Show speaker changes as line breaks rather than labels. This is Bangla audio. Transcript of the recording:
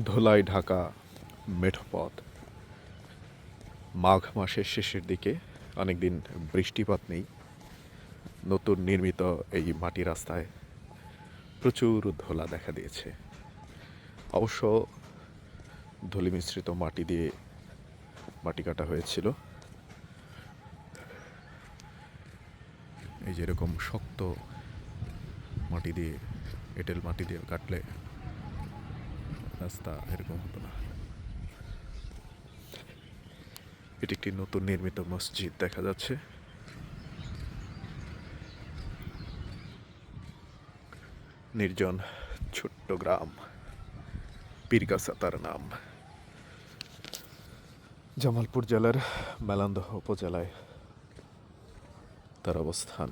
ধুলাই ঢাকা মেঠোপথ। মাঘ মাসের শেষের দিকে অনেকদিন বৃষ্টিপাত নেই। নতুন নির্মিত এই মাটি রাস্তায় প্রচুর ধোলা দেখা দিয়েছে। অবশ্য ধুলি মিশ্রিত মাটি দিয়ে মাটি কাটা হয়েছিল। এই যেরকম শক্ত মাটি দিয়ে, এঁটেল মাটি দিয়ে কাটলে রাস্তা, এরকম হতো না। এটি একটি নতুন নির্মিত মসজিদ দেখা যাচ্ছে। নির্জন ছোট্ট গ্রাম, পীরগাছা তার নাম। জামালপুর জেলার মেলান্দহ উপজেলায় তার অবস্থান।